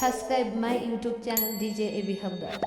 Subscribe my YouTube channel DJ AB Hamdard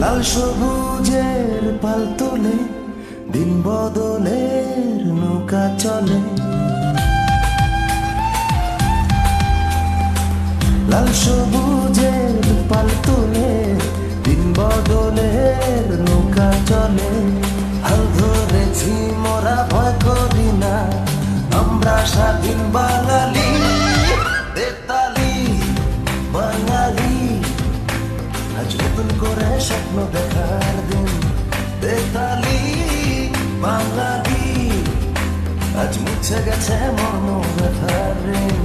লাল সবুজের পাল তোলে দিন বদলের নৌকা চলে। লাল সবুজের আজ করে স্বপ্ন দেখার দিন বেতালি বাঙালি আজ মুছে গেছে মর্ম ব্যথার ঋণ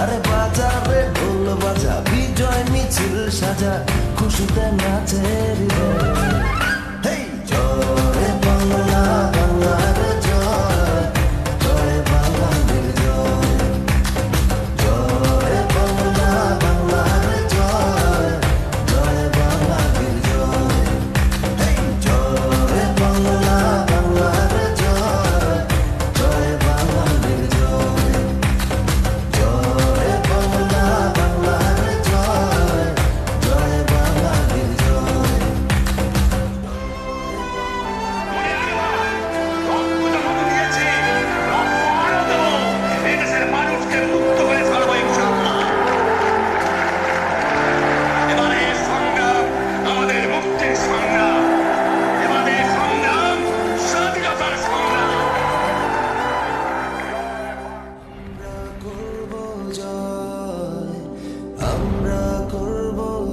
আরে বাজাবে ঢোল বাজা বিজয় মিছিল সাজা খুশিতে নাচে হৃদয়